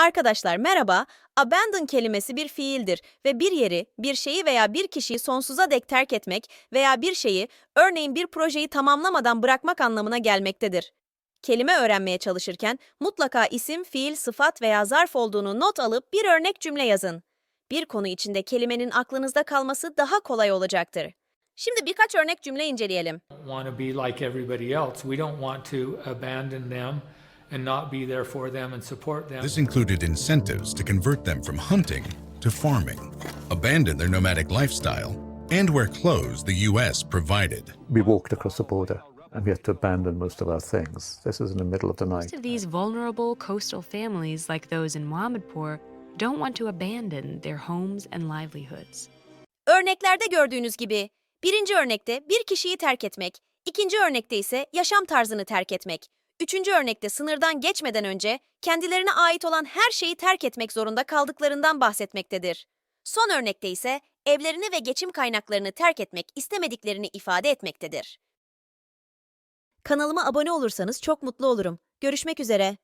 Arkadaşlar merhaba. Abandon kelimesi bir fiildir ve bir yeri, bir şeyi veya bir kişiyi sonsuza dek terk etmek veya bir şeyi, örneğin bir projeyi tamamlamadan bırakmak anlamına gelmektedir. Kelime öğrenmeye çalışırken mutlaka isim, fiil, sıfat veya zarf olduğunu not alıp bir örnek cümle yazın. Bir konu içinde kelimenin aklınızda kalması daha kolay olacaktır. Şimdi birkaç örnek cümle inceleyelim. want to be like everybody else. We don't want to abandon them and not be there for them and support them. This included incentives to convert them from hunting to farming, abandon their nomadic lifestyle, and wear clothes the U.S. provided. we walked across the border and we had to abandon most of our things. This was in the middle of the night. Most of these vulnerable coastal families, like those in Mohammedpur, don't want to abandon their homes and livelihoods. Örneklerde gördüğünüz gibi birinci örnekte bir kişiyi terk etmek, ikinci örnekte ise yaşam tarzını terk etmek, üçüncü örnekte sınırdan geçmeden önce kendilerine ait olan her şeyi terk etmek zorunda kaldıklarından bahsetmektedir. Son örnekte ise evlerini ve geçim kaynaklarını terk etmek istemediklerini ifade etmektedir. Kanalıma abone olursanız çok mutlu olurum. Görüşmek üzere.